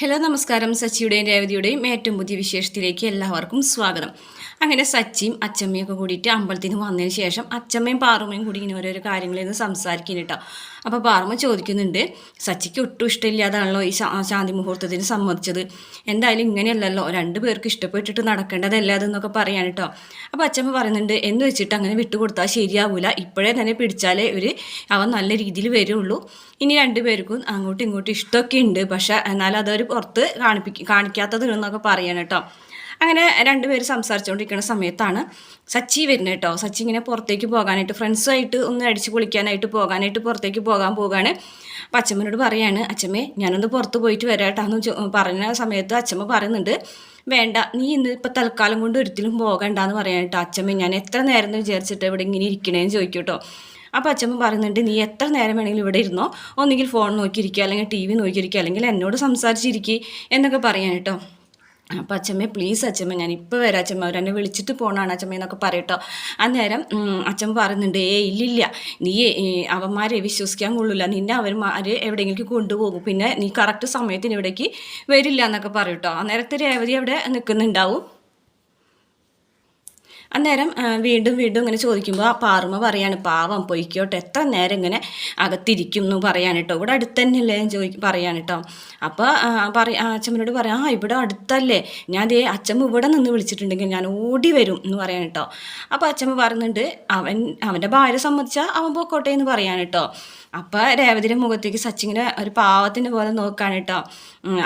Hello നമസ്കാരം. സച്ചിയുടെയും രേവതിയുടെയും ഏറ്റവും പുതിയ വിശേഷത്തിലേക്ക് എല്ലാവർക്കും സ്വാഗതം. അങ്ങനെ സച്ചിയും അച്ചമ്മയും ഒക്കെ കൂടിയിട്ട് അമ്പലത്തിൽ നിന്ന് വന്നതിന് ശേഷം അച്ചമ്മയും പാറുമ്മയും കൂടി ഇങ്ങനെ ഓരോരോ കാര്യങ്ങളിൽ നിന്ന് സംസാരിക്കുന്നു കേട്ടോ. അപ്പോൾ പാർമ ചോദിക്കുന്നുണ്ട് സച്ചിക്ക് ഒട്ടും ഇഷ്ടമില്ലാതാണല്ലോ ഈ ശാന്തി മുഹൂർത്തത്തിന് സമ്മതിച്ചത്. എന്തായാലും ഇങ്ങനെയല്ലല്ലോ രണ്ട് പേർക്ക് ഇഷ്ടപ്പെട്ടിട്ട് നടക്കേണ്ടതല്ല അതെന്നൊക്കെ പറയാൻ കേട്ടോ അപ്പോൾ അച്ഛമ്മ പറയുന്നുണ്ട് എന്ന് വെച്ചിട്ട് അങ്ങനെ വിട്ടുകൊടുത്താൽ ശരിയാവില്ല ഇപ്പോഴേ തന്നെ പിടിച്ചാലേ ഒരു അവൻ നല്ല രീതിയിൽ വരുള്ളൂ. ഇനി രണ്ട് പേർക്കും അങ്ങോട്ടും ഇങ്ങോട്ടും ഇഷ്ടമൊക്കെ ഉണ്ട് പക്ഷേ എന്നാലും അതൊരു പുറത്ത് കാണിപ്പിക്കും കാണിക്കാത്തത് എന്നൊക്കെ പറയണം കേട്ടോ അങ്ങനെ രണ്ടുപേര് സംസാരിച്ചുകൊണ്ടിരിക്കുന്ന സമയത്താണ് സച്ചി വരുന്നത് കേട്ടോ സച്ചി ഇങ്ങനെ പുറത്തേക്ക് പോകാനായിട്ട് ഫ്രണ്ട്സുമായിട്ട് ഒന്ന് അടിച്ച് പൊളിക്കാനായിട്ട് പോകാനായിട്ട് പുറത്തേക്ക് പോകാൻ പോകാണ്. അപ്പം അച്ഛമ്മനോട് പറയാണ് അച്ഛമ്മേ ഞാനൊന്ന് പുറത്ത് പോയിട്ട് വരാട്ടാന്ന് എന്ന് പറഞ്ഞ സമയത്ത് അച്ഛമ്മ പറയുന്നുണ്ട് വേണ്ട നീ ഇന്ന് ഇപ്പം തൽക്കാലം കൊണ്ട് ഒരിക്കലും പോകണ്ടെന്ന് പറയാൻ കേട്ടോ അച്ഛമ്മ ഞാൻ എത്ര നേരം എന്ന് വിചാരിച്ചിട്ട് ഇവിടെ ഇങ്ങനെ ഇരിക്കണേന്ന് ചോദിക്കും കേട്ടോ അപ്പോൾ അച്ഛമ്മ പറയുന്നുണ്ട് നീ എത്ര നേരം വേണമെങ്കിലും ഇവിടെ ഇരുന്നോ. ഒന്നുകിൽ ഫോൺ നോക്കിയിരിക്കുക അല്ലെങ്കിൽ ടി വി നോക്കിയിരിക്കുക അല്ലെങ്കിൽ എന്നോട് സംസാരിച്ചിരിക്കുക എന്നൊക്കെ പറയാൻ കേട്ടോ അപ്പോൾ അച്ഛമ്മ പ്ലീസ് അച്ഛമ്മ ഞാൻ ഇപ്പോൾ വരാം. അച്ഛമ്മ അവരെന്നെ വിളിച്ചിട്ട് പോകണമാണ് അച്ഛമ്മ എന്നൊക്കെ പറയട്ടോ. അന്നേരം അച്ഛൻ പറയുന്നുണ്ട് ഏ ഇല്ലില്ല. നീ അവന്മാരെ വിശ്വസിക്കാൻ കൊള്ളില്ല നിന്നെ അവന്മാർ എവിടെയെങ്കിലും കൊണ്ടുപോകും. പിന്നെ നീ കറക്റ്റ് സമയത്തിന് ഇവിടേക്ക് വരില്ല എന്നൊക്കെ പറയട്ടോ. അന്നേരത്തെ രേവതി അവിടെ നിൽക്കുന്നുണ്ടാവും അന്നേരം വീണ്ടും വീണ്ടും ഇങ്ങനെ ചോദിക്കുമ്പോൾ ആ പാറുമ പറയാണ് പാവം പൊയ്ക്കോട്ടെ എത്ര നേരം ഇങ്ങനെ അകത്തിരിക്കും എന്ന് പറയാൻ കേട്ടോ ഇവിടെ അടുത്ത് തന്നെയല്ലേ ചോദിക്കും പറയാൻ കേട്ടോ അപ്പോൾ പറയ അച്ഛമ്മനോട് പറയാം ആ ഇവിടെ അടുത്തല്ലേ. ഞാൻ ദേ അച്ഛമ്മ ഇവിടെ നിന്ന് വിളിച്ചിട്ടുണ്ടെങ്കിൽ ഞാൻ ഓടി വരും എന്ന് പറയാൻ കേട്ടോ അപ്പോൾ അച്ഛമ്മ പറയുന്നുണ്ട് അവൻ അവന്റെ ഭാര്യ സമ്മതിച്ചാൽ അവൻ പോക്കോട്ടെ എന്ന് പറയാൻ കേട്ടോ അപ്പോൾ രേവതിയുടെ മുഖത്തേക്ക് സച്ചിങ്ങനെ ഒരു പാവത്തിന്റെ പോലെ നോക്കാൻ കേട്ടോ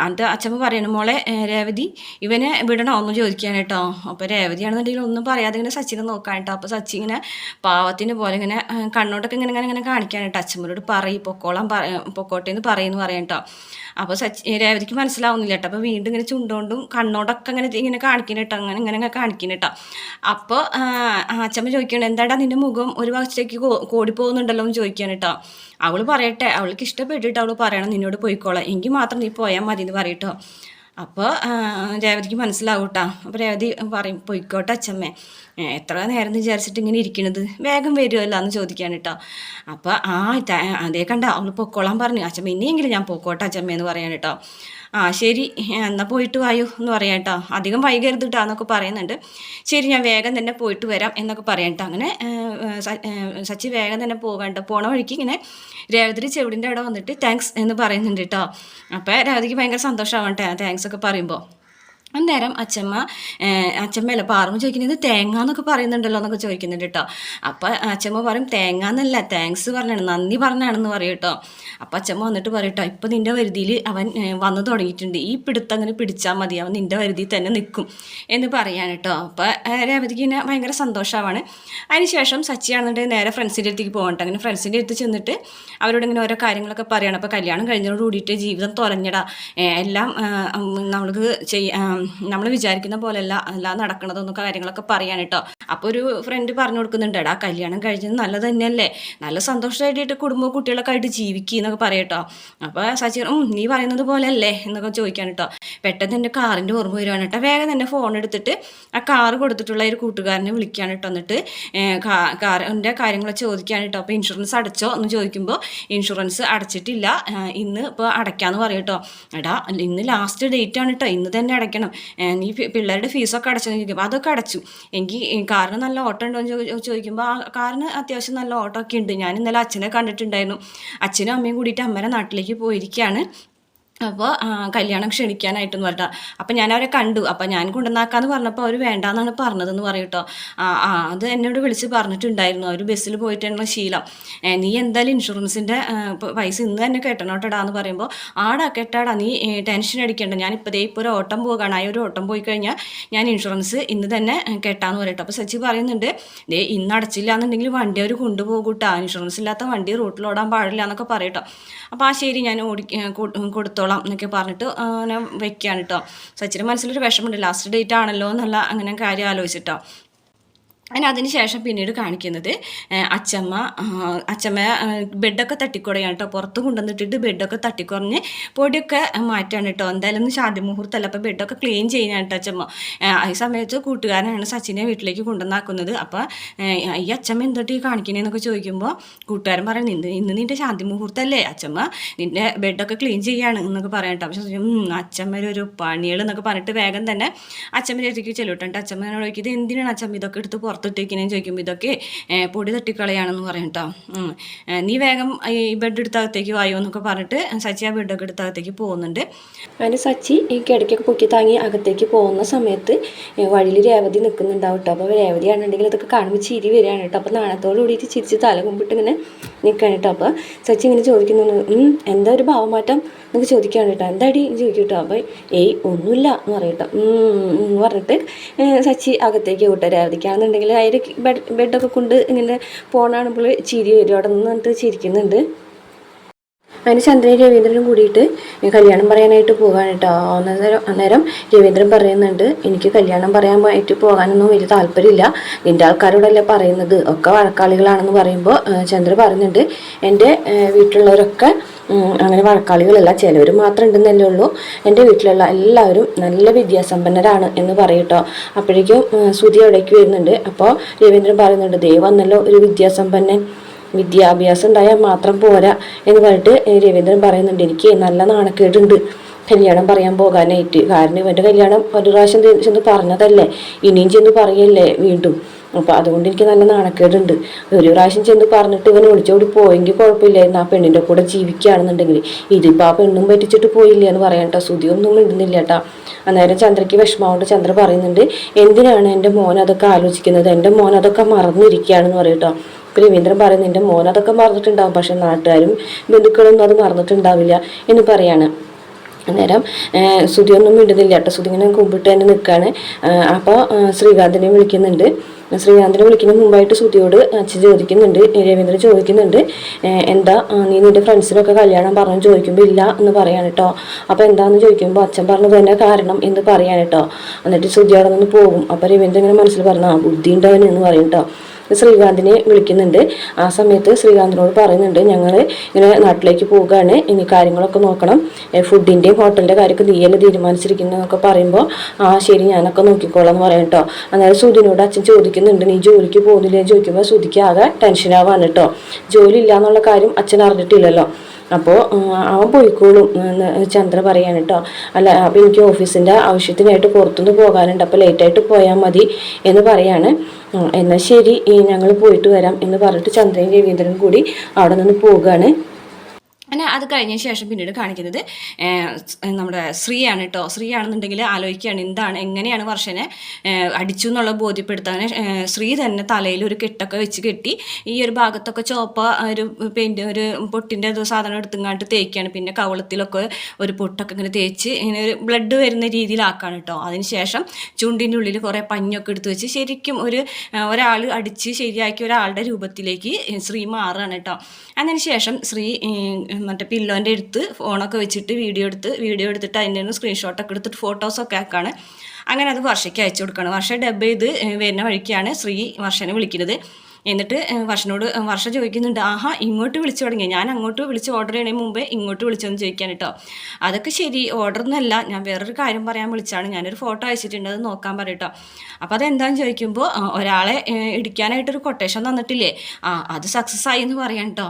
അത് അച്ഛമ്മ പറയണം മോളെ രേവതി ഇവനെ വിടണോ? എന്ന് ചോദിക്കാൻ കേട്ടോ അപ്പോൾ രേവതിയാണെന്നുണ്ടെങ്കിൽ ഒന്നും പറയാതെ ഇങ്ങനെ സച്ചിനെ നോക്കാൻ കേട്ടോ അപ്പോൾ സച്ചി ഇങ്ങനെ പാവത്തിന് പോലെ ഇങ്ങനെ കണ്ണോട്ടൊക്കെ ഇങ്ങനെ ഇങ്ങനെ ഇങ്ങനെ കാണിക്കാൻ കേട്ടോ അച്ഛമ്മരോട് പറയും പൊക്കോളം പൊക്കോട്ടെ എന്ന് പറയുമെന്ന് പറയാം കേട്ടോ അപ്പോൾ സച്ചി രേവതിക്ക് മനസ്സിലാവുന്നില്ല കേട്ടോ. അപ്പോൾ വീണ്ടും ഇങ്ങനെ ചുണ്ടുകൊണ്ടും കണ്ണോടൊക്കെ ഇങ്ങനെ ഇങ്ങനെ കാണിക്കണം കേട്ടോ അങ്ങനെ ഇങ്ങനെ ഇങ്ങനെ കാണിക്കണം കേട്ടോ അപ്പോൾ അച്ഛമ്മ ചോദിക്കണം എന്താടാ നിന്റെ മുഖം? ഒരു ഭാഗത്തേക്ക് കോടി പോകുന്നുണ്ടല്ലോ എന്ന് ചോദിക്കാൻ കേട്ടോ അവൾ പറയട്ടെ. അവൾക്ക് ഇഷ്ടപ്പെട്ടിട്ട് അവൾ പറയണം നിന്നോട് പോയിക്കോളാം. എങ്കിൽ മാത്രം നീ പോയാൽ മതി എന്ന് പറയട്ടോ അപ്പോൾ രേവതിക്ക് മനസ്സിലാവും കേട്ടോ അപ്പോൾ രേവതി പറയും പോയിക്കോട്ടെ അച്ഛമ്മേ. എത്ര നേരം വിചാരിച്ചിട്ട് ഇങ്ങനെ ഇരിക്കണത്? വേഗം വരുമല്ലോ എന്ന് ചോദിക്കുകയാണ് കേട്ടോ അപ്പോൾ ആ അതേ കണ്ട അവൾ പൊക്കോളാൻ പറഞ്ഞു. അച്ഛമ്മ ഇനിയെങ്കിലും ഞാൻ പൊക്കോട്ടെ അച്ഛമ്മ എന്ന് പറയാൻ കേട്ടോ ആ ശരി. എന്നാൽ പോയിട്ട് വായു എന്ന് പറയാം കേട്ടോ അധികം വൈകരുത് കേട്ടോ എന്നൊക്കെ പറയുന്നുണ്ട്. ശരി ഞാൻ വേഗം തന്നെ പോയിട്ട് വരാം എന്നൊക്കെ പറയാം കേട്ടോ അങ്ങനെ സച്ചി വേഗം തന്നെ പോകണ്ട. പോണ വഴിക്ക് ഇങ്ങനെ രേവതി ചെവിടിന്റെ അവിടെ വന്നിട്ട് താങ്ക്സ് എന്ന് പറയുന്നുണ്ട് കേട്ടോ അപ്പോൾ രേവതിക്ക് ഭയങ്കര സന്തോഷമാവട്ടെ താങ്ക്സ് ഒക്കെ പറയുമ്പോൾ അന്നേരം അച്ഛമ്മ അച്ഛമ്മയല്ല പാർമ്മ ചോദിക്കുന്നത് തേങ്ങ എന്നൊക്കെ പറയുന്നുണ്ടല്ലോ എന്നൊക്കെ ചോദിക്കുന്നുണ്ട് കേട്ടോ അപ്പം അച്ഛമ്മ പറയും തേങ്ങ എന്നല്ല താങ്ക്സ് പറഞ്ഞാണ് നന്ദി പറഞ്ഞാണെന്ന് പറയും കേട്ടോ അപ്പം അച്ഛമ്മ വന്നിട്ട് പറയും കേട്ടോ ഇപ്പം നിന്റെ വരുതിയിൽ അവൻ വന്നു തുടങ്ങിയിട്ടുണ്ട്. ഈ പിടുത്തം അങ്ങനെ പിടിച്ചാൽ മതി അവൻ നിന്റെ വരുതിയിൽ തന്നെ നിൽക്കും എന്ന് പറയാൻ കേട്ടോ അപ്പം രേവതിക്ക് ഇങ്ങനെ ഭയങ്കര സന്തോഷമാണ് അതിനുശേഷം സച്ചിയാണെന്നുണ്ടെങ്കിൽ നേരെ ഫ്രണ്ട്സിന്റെ അടുത്തേക്ക് പോകണ്ട അങ്ങനെ ഫ്രണ്ട്സിന്റെ അടുത്ത് ചെന്നിട്ട് അവരോട് ഇങ്ങനെ ഓരോ കാര്യങ്ങളൊക്കെ പറയണം. അപ്പോൾ കല്യാണം കഴിഞ്ഞതോട് കൂടിയിട്ട് ജീവിതം തുറഞ്ഞിടാം എല്ലാം നമ്മൾക്ക് ചെയ്യാം നമ്മൾ വിചാരിക്കുന്ന പോലെയല്ല അല്ല നടക്കണതെന്നൊക്കെ കാര്യങ്ങളൊക്കെ പറയാൻ കേട്ടോ അപ്പോൾ ഒരു ഫ്രണ്ട് പറഞ്ഞു കൊടുക്കുന്നുണ്ട് എടാ കല്യാണം കഴിഞ്ഞത് നല്ലത് തന്നെയല്ലേ? നല്ല സന്തോഷമായിട്ട് കുടുംബവും കുട്ടികളൊക്കെ ആയിട്ട് ജീവിക്കുക എന്നൊക്കെ പറയട്ടോ അപ്പോൾ സച്ചി ഉം നീ പറയുന്നത് പോലെയല്ലേ? എന്നൊക്കെ ചോദിക്കാൻ കേട്ടോ പെട്ടെന്ന് എന്റെ കാറിന്റെ ഓർമ്മ വരുവാണ് കേട്ടോ വേഗം തന്നെ ഫോൺ എടുത്തിട്ട് ആ കാർ കൊടുത്തിട്ടുള്ള ഒരു കൂട്ടുകാരനെ വിളിക്കാൻ കേട്ടോ എന്നിട്ട് കാറിന്റെ കാര്യങ്ങൾ ചോദിക്കാൻ കേട്ടോ അപ്പോൾ ഇൻഷുറൻസ് അടച്ചോ എന്ന് ചോദിക്കുമ്പോൾ ഇൻഷുറൻസ് അടച്ചിട്ടില്ല. ഇന്ന് ഇപ്പോൾ അടയ്ക്കാമെന്ന് പറയും കേട്ടോ എടാ ഇന്ന് ലാസ്റ്റ് ഡേറ്റ് ആണ് കേട്ടോ ഇന്ന് തന്നെ അടയ്ക്കണം. പി- പിള്ളേരുടെ ഫീസൊക്കെ അടച്ചു ചോദിക്കുമ്പോൾ അതൊക്കെ അടച്ചു. എനിക്ക് ഈ കാറിന് നല്ല ഓട്ടം ഉണ്ടോ എന്ന് ചോദിക്കുമ്പോൾ ആ കാറിന് അത്യാവശ്യം നല്ല ഓട്ടമൊക്കെ ഉണ്ട്. ഞാൻ ഇന്നലെ അച്ഛനെ കണ്ടിട്ടുണ്ടായിരുന്നു. അച്ഛനും അമ്മയും കൂടിയിട്ട് അമ്മയുടെ നാട്ടിലേക്ക് പോയിരിക്കുകയാണ് അപ്പോൾ കല്യാണം ക്ഷണിക്കാനായിട്ടെന്ന് പറഞ്ഞാൽ അപ്പം ഞാൻ അവരെ കണ്ടു. അപ്പം ഞാൻ കൊണ്ടുവന്നാക്കാന്ന് പറഞ്ഞപ്പോൾ അവർ വേണ്ടാന്നാണ് പറഞ്ഞതെന്ന് പറയട്ടോ ആ ആ അത് എന്നോട് വിളിച്ച് പറഞ്ഞിട്ടുണ്ടായിരുന്നു. അവർ ബസ്സിൽ പോയിട്ടുള്ള ശീലം. നീ എന്തായാലും ഇൻഷുറൻസിന്റെ പൈസ ഇന്ന് തന്നെ കെട്ടണോട്ടടാ എന്ന് പറയുമ്പോൾ ആടാ കെട്ടാടാ നീ ടെൻഷൻ അടിക്കേണ്ട. ഞാൻ ഇപ്പോഴേ ഇപ്പോൾ ഒരു ഓട്ടം പോകാണ് ആ ഒരു ഓട്ടം പോയി കഴിഞ്ഞാൽ ഞാൻ ഇൻഷുറൻസ് ഇന്ന് തന്നെ കെട്ടാന്ന് പറയട്ടോ. അപ്പോൾ സച്ചി പറയുന്നുണ്ട് ദേ ഇന്ന് അടച്ചില്ല എന്നുണ്ടെങ്കിൽ വണ്ടി അവർ കൊണ്ടുപോകൂട്ടാ ഇൻഷുറൻസ് ഇല്ലാത്ത വണ്ടി റൂട്ടിൽ ഓടാൻ പാടില്ല എന്നൊക്കെ പറയട്ടോ അപ്പോൾ ആ ശരി ഞാൻ ഓടി ഏ, കൊടുത്തോളാം എന്നൊക്കെ പറഞ്ഞിട്ട് ഞാൻ വെക്കുകയാണ് കേട്ടോ സച്ചിന്റെ മനസ്സിലൊരു വിഷമമുണ്ട്. ലാസ്റ്റ് ഡേറ്റ് ആണല്ലോ എന്നുള്ള അങ്ങനെ കാര്യം ആലോചിച്ചിട്ടോ. അതിന് ശേഷം പിന്നീട് കാണിക്കുന്നത് അച്ചമ്മ അച്ചമ്മ ബെഡൊക്കെ തട്ടിക്കുറയാണ് കേട്ടോ പുറത്ത് കൊണ്ടുവന്നിട്ടിട്ട് ബെഡൊക്കെ തട്ടിക്കുറഞ്ഞ് പൊടിയൊക്കെ മാറ്റാണ് കേട്ടോ എന്തായാലും ഒന്ന് ശാന്തി മുഹൂർത്തമല്ല അപ്പോൾ ബെഡൊക്കെ ക്ലീൻ ചെയ്യാൻ കേട്ടോ അച്ചമ്മ. ഈ സമയത്ത് കൂട്ടുകാരനാണ് സച്ചിനെ വീട്ടിലേക്ക് കൊണ്ടുവന്നാക്കുന്നത്. അപ്പോൾ ഈ അച്ചമ്മ എന്തൊട്ട് ഈ കാണിക്കണേന്നൊക്കെ ചോദിക്കുമ്പോൾ കൂട്ടുകാരൻ പറയും നിന്ന് ഇന്ന് നിന്റെ ശാന്തി മുഹൂർത്തമല്ലേ അച്ചമ്മ നിന്റെ ബെഡൊക്കെ ക്ലീൻ ചെയ്യാണ് എന്നൊക്കെ പറയാം കേട്ടോ പക്ഷേ അച്ചമ്മ ഒരു പണികൾ എന്നൊക്കെ പറഞ്ഞിട്ട് വേഗം തന്നെ അച്ചമ്മന്റെ അടുത്തേക്ക് അച്ചമ്മ ചോദിക്കുന്നത് ചോദിക്കും എന്തിനാണ് അച്ചമ്മ ഇതൊക്കെ എടുത്ത് പുറത്തിട്ടേക്കിനെന്ന് ചോദിക്കുമ്പോൾ ഇതൊക്കെ പൊടി തട്ടിക്കളയാണെന്ന് പറയും കേട്ടോ നീ വേഗം ഈ ബെഡ് എടുത്തകത്തേക്ക് വായോ എന്നൊക്കെ പറഞ്ഞിട്ട് സച്ചി ആ ബെഡൊക്കെ എടുത്തകത്തേക്ക് പോകുന്നുണ്ട്. അങ്ങനെ സച്ചി ഈ കിടക്കൊക്കെ പൊക്കി താങ്ങി അകത്തേക്ക് പോകുന്ന സമയത്ത് വഴിയിൽ രേവതി നിൽക്കുന്നുണ്ടാവും കേട്ടോ അപ്പോൾ രേവതി ആണെന്നുണ്ടെങ്കിൽ അതൊക്കെ കാണുമ്പോൾ ചിരി വരികയാണ് കേട്ടോ അപ്പോൾ നാണത്തോട് കൂടിയിട്ട് ചിരിച്ച് തല കുമ്പിട്ട് ഇങ്ങനെ നിൽക്കുകയാണ് കേട്ടോ. അപ്പോൾ സച്ചി ഇങ്ങനെ ചോദിക്കുന്നു എന്താ ഒരു ഭാവമാറ്റം? എന്നൊക്കെ ചോദിക്കുകയാണ് കേട്ടോ. എന്താടി? ചോദിക്കും കേട്ടോ. അപ്പോൾ ഏയ് ഒന്നുമില്ല എന്ന് പറയട്ടോ എന്ന് പറഞ്ഞിട്ട് സച്ചി അകത്തേക്ക് വിട്ടോ രേവതിക്കാണെന്നുണ്ടെങ്കിൽ അതിൽ ബെഡ് ബെഡൊക്കെ കൊണ്ട് ഇങ്ങനെ പോണാണെങ്കിൽ ചിരി വരും. അവിടെ നിന്ന് എന്നിട്ട് ചിരിക്കുന്നുണ്ട്. അതിന് ചന്ദ്രനും രവീന്ദ്രനും കൂടിയിട്ട് കല്യാണം പറയാനായിട്ട് പോകാൻ കേട്ടോ അന്നേരം അന്നേരം രവീന്ദ്രൻ പറയുന്നുണ്ട് എനിക്ക് കല്യാണം പറയാൻ പറയാനായിട്ട് പോകാനൊന്നും വലിയ താല്പര്യമില്ല. നിന്റെ ആൾക്കാരോടല്ലേ പറയുന്നത്? ഒക്കെ വഴക്കാളികളാണെന്ന് പറയുമ്പോൾ ചന്ദ്രൻ ചന്ദ്ര പറയുന്നുണ്ട് എന്റെ വീട്ടിലുള്ളവരൊക്കെ അങ്ങനെ വഴക്കാളികളല്ല. ചിലവർ മാത്രം ഉണ്ടെന്നല്ലേ ഉള്ളൂ. എന്റെ വീട്ടിലുള്ള എല്ലാവരും നല്ല വിദ്യാസമ്പന്നരാണ് എന്ന് പറയട്ടോ അപ്പോഴേക്കും ശ്രുതി അവിടേക്ക് വരുന്നുണ്ട്. അപ്പോൾ രവീന്ദ്രൻ പറയുന്നുണ്ട് ദൈവം എന്നല്ലോ ഒരു വിദ്യാസമ്പന്നൻ. വിദ്യാഭ്യാസം ഉണ്ടായാൽ മാത്രം പോരാ എന്ന് പറഞ്ഞിട്ട് രവീന്ദ്രൻ പറയുന്നുണ്ട് എനിക്ക് നല്ല നാണക്കേടുണ്ട്. കല്യാണം പറയാൻ പോകാനായിട്ട്. കാരണം ഇവന്റെ കല്യാണം ഒരു പ്രാവശ്യം ചെന്ന് പറഞ്ഞതല്ലേ. ഇനിയും ചെന്ന് പറയല്ലേ വീണ്ടും. അപ്പോൾ അതുകൊണ്ട് എനിക്ക് നല്ല നാണക്കേടുണ്ട്. ഒരു പ്രാവശ്യം ചെന്ന് പറഞ്ഞിട്ട് ഇവൻ ഒളിച്ചോടി പോയെങ്കിൽ കുഴപ്പമില്ലായിരുന്നു. ആ പെണ്ണിന്റെ കൂടെ ജീവിക്കുകയാണെന്നുണ്ടെങ്കിൽ ഇതിപ്പോൾ ആ പെണ്ണും പറ്റിച്ചിട്ട് പോയില്ല എന്ന് പറയാട്ടോ. കേട്ടോ ശ്രുതിയൊന്നും ഇടുന്നില്ല കേട്ടോ. അന്നേരം ചന്ദ്രയ്ക്ക് വിഷമമുണ്ട്. ചന്ദ്ര പറയുന്നുണ്ട് എന്തിനാണ് എന്റെ മോൻ അതൊക്കെ ആലോചിക്കുന്നത്? എന്റെ മോൻ അതൊക്കെ മറന്നിരിക്കുകയാണെന്ന് പറയും ഇപ്പം രവീന്ദ്രൻ പറയുന്നത് എന്റെ മോൻ അതൊക്കെ മറന്നിട്ടുണ്ടാവും. പക്ഷെ നാട്ടുകാരും ബന്ധുക്കളൊന്നും അത് മറന്നിട്ടുണ്ടാവില്ല എന്ന് പറയാണ്. അന്നേരം ശ്രുതിയൊന്നും വിടുന്നില്ല കേട്ടോ ശ്രുതി ഇങ്ങനെ കുമ്പിട്ട് തന്നെ നിൽക്കുകയാണ് അപ്പോൾ ശ്രീകാന്തിനെ വിളിക്കുന്നുണ്ട്. ശ്രീകാന്തിനെ വിളിക്കുന്ന മുമ്പായിട്ട് ശ്രുതിയോട് അച്ഛൻ ചോദിക്കുന്നുണ്ട്. രവീന്ദ്രൻ ചോദിക്കുന്നുണ്ട്. എന്താ നീ നിന്റെ ഫ്രണ്ട്സിനൊക്കെ കല്യാണം പറഞ്ഞു ചോദിക്കുമ്പോൾ ഇല്ല എന്ന് പറയാണ് കേട്ടോ. അപ്പോൾ എന്താന്ന് ചോദിക്കുമ്പോൾ അച്ഛൻ പറഞ്ഞത് തന്നെ കാരണം എന്ന് പറയാൻ കേട്ടോ. എന്നിട്ട് ശ്രുതി അവിടെ നിന്ന് പോകും. അപ്പോൾ രവീന്ദ്രൻ ഇങ്ങനെ മനസ്സിൽ പറഞ്ഞു ആ ബുദ്ധി എന്ന് പറയും കേട്ടോ. ശ്രീകാന്തിനെ വിളിക്കുന്നുണ്ട്. ആ സമയത്ത് ശ്രീകാന്തിനോട് പറയുന്നുണ്ട് ഞങ്ങൾ ഇങ്ങനെ നാട്ടിലേക്ക് പോവുകയാണ്. ഇനി കാര്യങ്ങളൊക്കെ നോക്കണം. ഫുഡിന്റെയും ഹോട്ടലിന്റെ കാര്യമൊക്കെ നീയല്ല തീരുമാനിച്ചിരിക്കുന്നതൊക്കെ പറയുമ്പോൾ ആ ശരി ഞാനൊക്കെ നോക്കിക്കോളാം എന്ന് പറയാം കേട്ടോ സുധിനോട് അച്ഛൻ ചോദിക്കുന്നുണ്ട് നീ ജോലിക്ക് പോകുന്നില്ലെന്ന് ചോദിക്കുമ്പോൾ സുധിക്ക് ആകെ ടെൻഷനാവാണ് കേട്ടോ. ജോലി ഇല്ല എന്നുള്ള കാര്യം അച്ഛൻ അറിഞ്ഞിട്ടില്ലല്ലോ. അപ്പോൾ അവൻ പോയിക്കോളും എന്ന് ചന്ദ്ര പറയാണ് കേട്ടോ അല്ല അപ്പോൾ എനിക്ക് ഓഫീസിന്റെ ആവശ്യത്തിനായിട്ട് പുറത്തുനിന്ന് പോകാനുണ്ട് അപ്പോൾ ലേറ്റായിട്ട് പോയാൽ മതി എന്ന് പറയാണ്. എന്നാൽ ശരി ഞങ്ങൾ പോയിട്ട് വരാം എന്ന് പറഞ്ഞിട്ട് ചന്ദ്രയും രവീന്ദ്രനും കൂടി അവിടെ നിന്ന് പോവുകയാണ് അങ്ങനെ അത് കഴിഞ്ഞ ശേഷം പിന്നീട് കാണിക്കുന്നത് നമ്മുടെ ശ്രീയാണ് കേട്ടോ ശ്രീയാണെന്നുണ്ടെങ്കിൽ ആലോചിക്കുകയാണ് എന്താണ് എങ്ങനെയാണ് വർഷനെ അടിച്ചു എന്നുള്ള ബോധ്യപ്പെടുത്താൻ ശ്രീ തന്നെ തലയിൽ ഒരു കെട്ടൊക്കെ വെച്ച് കെട്ടി ഈ ഒരു ഭാഗത്തൊക്കെ ചോപ്പ ഒരു പെയിന്റ് ഒരു പൊട്ടിന്റെ സാധനം എടുത്തുങ്ങാണ്ട് തേക്കുകയാണ് പിന്നെ കവളത്തിലൊക്കെ ഒരു പൊട്ടൊക്കെ ഇങ്ങനെ തേച്ച് ഇങ്ങനെ ഒരു ബ്ലഡ് വരുന്ന രീതിയിലാക്കാണ് കേട്ടോ അതിന് ശേഷം ചുണ്ടിന്റെ ഉള്ളിൽ കുറേ പഞ്ഞൊക്കെ എടുത്ത് വെച്ച് ശരിക്കും ഒരു ഒരാൾ അടിച്ച് ശരിയാക്കി ഒരാളുടെ രൂപത്തിലേക്ക് ശ്രീ മാറുകയാണ് കേട്ടോ അതിന് ശേഷം ശ്രീ മറ്റേ പില്ലോന്റെ എടുത്ത് ഫോണൊക്കെ വെച്ചിട്ട് വീഡിയോ എടുത്ത് വീഡിയോ എടുത്തിട്ട് അതിന്റെ നിന്ന് സ്ക്രീൻഷോട്ടൊക്കെ എടുത്തിട്ട് ഫോട്ടോസൊക്കെ ആക്കാണ്. അങ്ങനെ അത് വർഷയ്ക്ക് അയച്ചു കൊടുക്കണം. വർഷ ഡബ് ചെയ്ത് വരുന്ന വഴിക്കാണ് ശ്രീ വർഷനെ വിളിക്കുന്നത്. എന്നിട്ട് വർഷനോട് വർഷ ചോദിക്കുന്നുണ്ട് ആഹാ ഇങ്ങോട്ട് വിളിച്ചു തുടങ്ങി ഞാൻ അങ്ങോട്ട് വിളിച്ച് ഓർഡർ ചെയ്യണേ മുമ്പേ ഇങ്ങോട്ട് വിളിച്ചെന്ന് ചോദിക്കാൻ കേട്ടോ അതൊക്കെ ശരി ഓർഡർ ഒന്നുമല്ല ഞാൻ വേറൊരു കാര്യം പറയാൻ വിളിച്ചാണ്. ഞാനൊരു ഫോട്ടോ അയച്ചിട്ടുണ്ട് അത് നോക്കാൻ പറയട്ടോ അപ്പോൾ അതെന്താന്ന് ചോദിക്കുമ്പോൾ ഒരാളെ ഇടിക്കാനായിട്ടൊരു കൊട്ടേഷൻ തന്നിട്ടില്ലേ? ആ അത് സക്സസ് ആയി എന്ന് പറയാം കേട്ടോ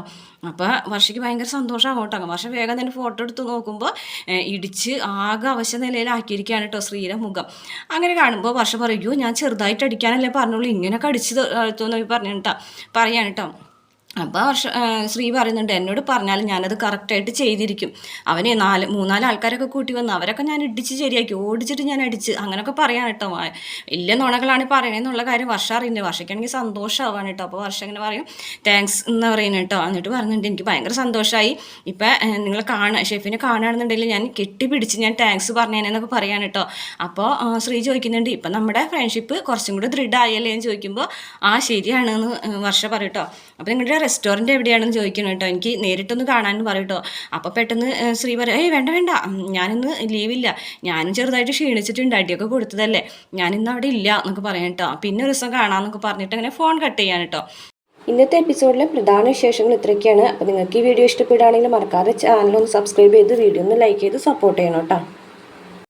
അപ്പോൾ വർഷയ്ക്ക് ഭയങ്കര സന്തോഷമാണ് കേട്ടോ. വർഷ വേഗം തന്നെ ഫോട്ടോ എടുത്ത് നോക്കുമ്പോൾ ഇടിച്ച് ആകെ അവശ നിലയിലാക്കിയിരിക്കുകയാണ് കേട്ടോ ശ്രീയുടെ മുഖം. അങ്ങനെ കാണുമ്പോൾ വർഷ പറയൂ ഞാൻ ചെറുതായിട്ട് അടിക്കാനല്ലേ പറഞ്ഞോളൂ ഇങ്ങനെയൊക്കെ അടിച്ച് തോന്നി പറഞ്ഞു കേട്ടോ പറയാൻ കേട്ടോ. അപ്പോൾ വർഷ ശ്രീ പറയുന്നുണ്ട് എന്നോട് പറഞ്ഞാലും ഞാനത് കറക്റ്റായിട്ട് ചെയ്തിരിക്കും. അവനെ നാല് മൂന്നാൽ ആൾക്കാരൊക്കെ കൂട്ടി വന്ന് അവരൊക്കെ ഞാൻ ഇടിച്ച് ശരിയാക്കി ഓടിച്ചിട്ട് ഞാൻ അടിച്ച് അങ്ങനെയൊക്കെ പറയാൻ കേട്ടോ വലിയ നുണകളാണ് പറയണതെന്നുള്ള കാര്യം വർഷം അറിയുന്നത് വർഷയ്ക്കാണെങ്കിൽ സന്തോഷമാവാണ് കേട്ടോ. അപ്പോൾ വർഷം ഇങ്ങനെ പറയും താങ്ക്സ് എന്ന് പറയുന്നത് കേട്ടോ. എന്നിട്ട് പറയുന്നുണ്ട് എനിക്ക് ഭയങ്കര സന്തോഷമായി ഇപ്പം നിങ്ങൾ കാണാൻ ഷെഫിനെ കാണുകയാണെന്നുണ്ടെങ്കിൽ ഞാൻ കെട്ടിപ്പിടിച്ച് ഞാൻ താങ്ക്സ് പറഞ്ഞേനെന്നൊക്കെ പറയാൻ കേട്ടോ. അപ്പോൾ ശ്രീ ചോദിക്കുന്നുണ്ട് ഇപ്പം നമ്മുടെ ഫ്രണ്ട്ഷിപ്പ് കുറച്ചും കൂടി ദൃഢമായല്ലേ എന്ന് ചോദിക്കുമ്പോൾ ആ ശരിയാണെന്ന് വർഷ പറയും കേട്ടോ. അപ്പോൾ നിങ്ങളുടെ റെസ്റ്റോറന്റ് എവിടെയാണെന്ന് ചോദിക്കണം കേട്ടോ. എനിക്ക് നേരിട്ടൊന്ന് കാണാനും പറയും കേട്ടോ. അപ്പോൾ പെട്ടെന്ന് ശ്രീ പറയും ഏയ് വേണ്ട വേണ്ട. ഞാനിന്ന് ലീവില്ല ഞാനും ചെറുതായിട്ട് ക്ഷീണിച്ചിട്ടുണ്ട്. അടിയൊക്കെ കൊടുത്തതല്ലേ. ഞാനിന്ന് അവിടെ ഇല്ല എന്നൊക്കെ പറയാം കേട്ടോ. പിന്നെ ഒരു ദിവസം കാണാമെന്നൊക്കെ പറഞ്ഞിട്ട് അങ്ങനെ ഫോൺ കട്ട് ചെയ്യാൻ കേട്ടോ. ഇന്നത്തെ എപ്പിസോഡിലെ പ്രധാന വിശേഷങ്ങൾ ഇത്രയൊക്കെയാണ്. അപ്പോൾ നിങ്ങൾക്ക് ഈ വീഡിയോ ഇഷ്ടപ്പെടുകയാണെങ്കിൽ മറക്കാതെ ചാനൽ ഒന്ന് സബ്സ്ക്രൈബ് ചെയ്ത് വീഡിയോ ഒന്ന് ലൈക്ക് ചെയ്ത് സപ്പോർട്ട് ചെയ്യണം കേട്ടോ.